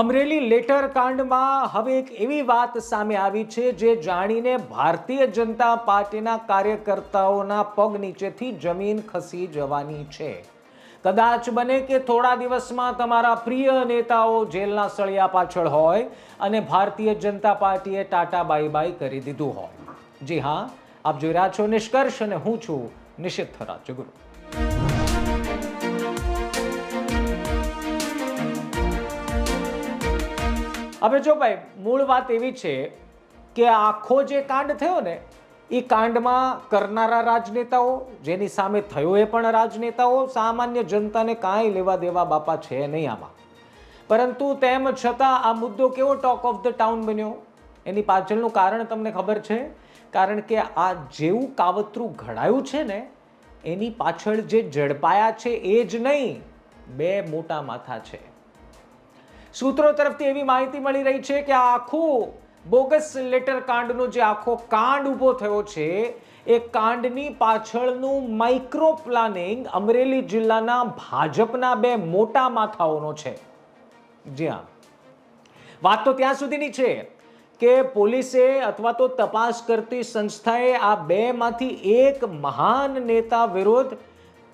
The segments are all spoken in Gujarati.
અમરેલી લેટર કાંડમાં હવે એક એવી વાત સામે આવી છે જે જાણીને ભારતીય જનતા પાર્ટીના કાર્યકર્તાઓના પગ નીચેથી જમીન ખસી જવાની છે. કદાચ બને કે થોડા દિવસમાં તમારા પ્રિય નેતાઓ જેલના સળિયા પાછળ હોય અને ભારતીય જનતા પાર્ટીએ ટાટા બાય બાય કરી દીધું હોય. જી હા, આપ જોઈ રહ્યા છો નિષ્કર્ષ અને હું છું નિશિત રાજગુરુ હવે જો ભાઈ, મૂળ વાત એવી છે કે આખો જે કાંડ થયો ને એ કાંડમાં કરનારા રાજનેતાઓ, જેની સામે થયો એ પણ રાજનેતાઓ, સામાન્ય જનતાને કાંઈ લેવા દેવા બાપા છે નહીં આમાં. પરંતુ તેમ છતાં આ મુદ્દો કેવો ટોક ઓફ ધ ટાઉન બન્યો? એની પાછળનું કારણ તમને ખબર છે? કારણ કે આ જેવું કાવતરું ઘડાયું છે ને, એની પાછળ જે ઝડપાયા છે એ જ નહીં, બે મોટા માથા છે. સૂત્રો તરફથી એવી માહિતી મળી રહી છે કે આ આખું બોગસ લેટર કાંડનો જે આખો કાંડ ઊભો થયો છે, એ કાંડની પાછળનું માઇક્રો પ્લાનિંગ અમરેલી જિલ્લાના ભાજપના બે મોટા માથાઓનો છે. જી હા. વાત તો ત્યાં સુધીની છે કે પોલીસે અથવા તો તપાસ કરતી સંસ્થાએ આ બેમાંથી એક મહાન નેતા વિરુદ્ધ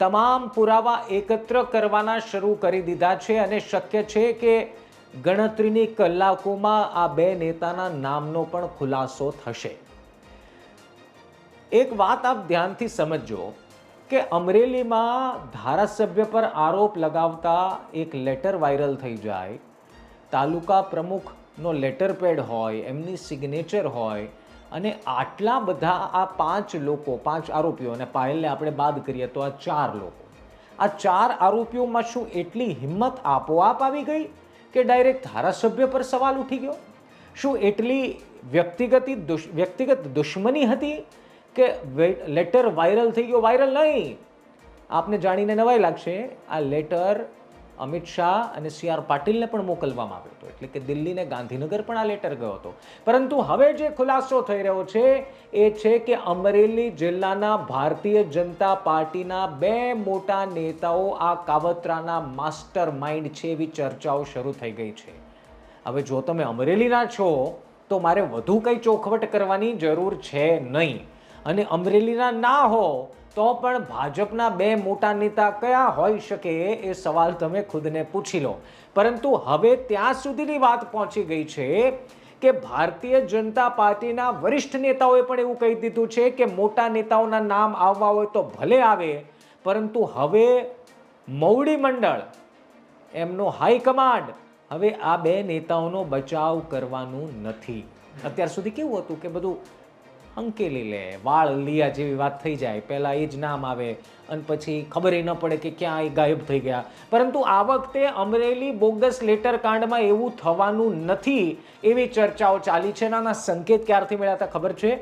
તમામ પુરાવા એકત્ર કરવાના શરૂ કરી દીધા છે અને શક્ય છે કે ગણતરીની કલાકોમાં આ બે નેતાના નામનો પણ ખુલાસો થશે. એક વાત આપ ધ્યાનથી સમજજો કે અમરેલીમાં ધારાસભ્ય પર આરોપ લગાવતા એક લેટર વાયરલ થઈ જાય. તાલુકા પ્રમુખનો લેટર પેડ હોય, એમની સિગ્નેચર હોય અને આટલા બધા આ પાંચ લોકો, પાંચ આરોપીઓ અને પાયલને આપણે બાદ કરીએ તો આ ચાર લોકો. આ ચાર આરોપીઓમાં શું એટલી હિંમત આપોઆપ આવી ગઈ? કે ડાયરેક્ટ ધારાસભ્ય પર સવાલ ઉઠી ગયો? શું એટલી વ્યક્તિગત વ્યક્તિગત દુશ્મની હતી કે લેટર વાયરલ થઈ ગયો? વાયરલ નહીં. આપને જાણીને નવાઈ લાગશે, આ લેટર અમિત શાહ અને સી આર પાટીલને પણ મોકલવામાં આવ્યો હતો. એટલે કે દિલ્હીને ગાંધીનગર પણ આ લેટર ગયો હતો. પરંતુ હવે જે ખુલાસો થઈ રહ્યો છે, એ છે કે અમરેલી જિલ્લાના ભારતીય જનતા પાર્ટીના બે મોટા નેતાઓ આ કાવતરાના માસ્ટર માઇન્ડ છે એવી ચર્ચાઓ શરૂ થઈ ગઈ છે. હવે જો તમે અમરેલીના છો, તો મારે વધુ કંઈ ચોખવટ કરવાની જરૂર છે નહીં. અને અમરેલીના ના હો તો પણ ભાજપના બે મોટા નેતા કયા હોઈ શકે એ સવાલ તમે ખુદને પૂછી લો. પરંતુ હવે ત્યાં સુધીની વાત પહોંચી ગઈ છે કે ભારતીય જનતા પાર્ટીના વરિષ્ઠ નેતાઓએ પણ એવું કહી દીધું છે કે મોટા નેતાઓના નામ આવવા હોય તો ભલે આવે, પરંતુ હવે મૌડી મંડળ, એમનો હાઈકમાન્ડ હવે આ બે નેતાઓનો બચાવ કરવાનું નથી. અત્યાર સુધી કેવું હતું કે બધું અંકેલી લે વાળ લિયા જેવી વાત થઈ જાય. પહેલાં એ જ નામ આવે અને પછી ખબર ન પડે કે ક્યાં એ ગાયબ થઈ ગયા. પરંતુ આ વખતે અમરેલી બોગસ લેટર કાંડમાં એવું થવાનું નથી એવી ચર્ચાઓ ચાલી છે નાના સંકેત ક્યારથી મળ્યા હતા ખબર છે?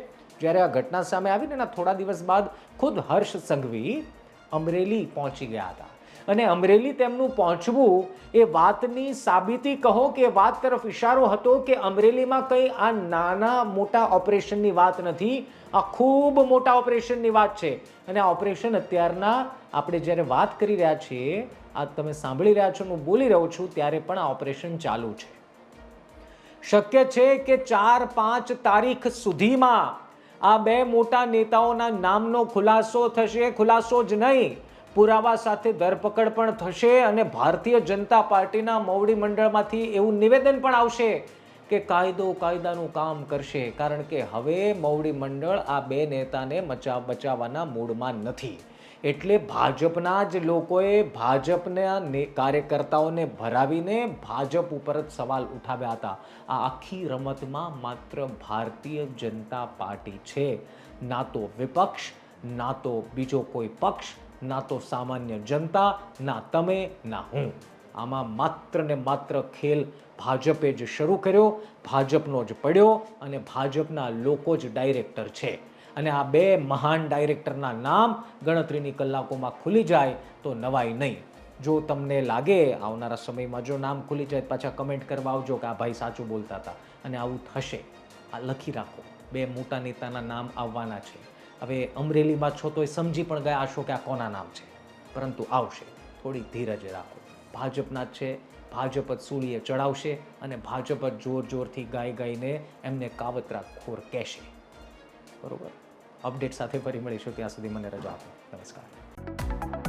જ્યારે આ ઘટના સામે આવી ને એના થોડા દિવસ બાદ ખુદ હર્ષ સંઘવી અમરેલી પહોંચી ગયા હતા. અને અમરેલી તેમનું પહોંચવું એ વાતની સાબિતી કહો કે વાત તરફ ઇશારો હતો કે અમરેલીમાં કંઈ આ નાના મોટા ઓપરેશનની વાત નથી. આ ખૂબ મોટા ઓપરેશનની વાત છે. અને આ ઓપરેશન અત્યારના આપણે જ્યારે વાત કરી રહ્યા છીએ, આ તમે સાંભળી રહ્યા છો, હું બોલી રહ્યો છું, ત્યારે પણ આ ઓપરેશન ચાલુ છે. શક્ય છે કે ચાર પાંચ તારીખ સુધીમાં આ બે મોટા નેતાઓના નામનો ખુલાસો થશે. ખુલાસો જ નહીં પુરાવા સાથે ધરપકડ પણ થશે અને ભારતીય જનતા પાર્ટીના મોવડી મંડળમાંથી એવું નિવેદન પણ આવશે કે કાયદો કાયદાનું કામ કરશે, કારણ કે હવે મોવડી મંડળ આ બે નેતાને મચાવ બચાવવાના મૂડમાં નથી. એટલે ભાજપના જ લોકોએ ભાજપના કાર્યકર્તાઓને ભરાવીને ભાજપ ઉપર જ સવાલ ઉઠાવ્યા હતા. આ આખી રમતમાં માત્ર ભારતીય જનતા પાર્ટી છે. ના તો વિપક્ષ, ના તો બીજો કોઈ પક્ષ ના તો સામાન્ય જનતા, ના તમે, ના હું. આમાં માત્ર ને માત્ર ખેલ ભાજપે જ શરૂ કર્યો, ભાજપનો જ પડ્યો અને ભાજપના લોકો જ ડાયરેક્ટર છે. અને આ બે મહાન ડાયરેક્ટરના નામ ગણતરીની કલાકોમાં ખુલી જાય તો નવાઈ નહીં. જો તમને લાગે આવનારા સમયમાં જો નામ ખુલી જાય પાછા કમેન્ટ કરવા આવજો કે આ ભાઈ સાચું બોલતા હતા. અને આવું થશે. આ લખી રાખો. બે મોટા નેતાના નામ આવવાના છે. હવે અમરેલીમાં છો તો એ સમજી પણ ગયા હશો કે આ કોના નામ છે. પરંતુ આવશે, થોડી ધીરજ રાખો. ભાજપના જ છે, ભાજપ જ સૂલીએ ચડાવશે અને ભાજપ જ જોર જોરથી ગાઈ ગાઈને એમને કાવતરા ખોર કહેશે. બરોબર? અપડેટ સાથે ફરી મળીશું ત્યાં સુધી મને રજા આપો. નમસ્કાર.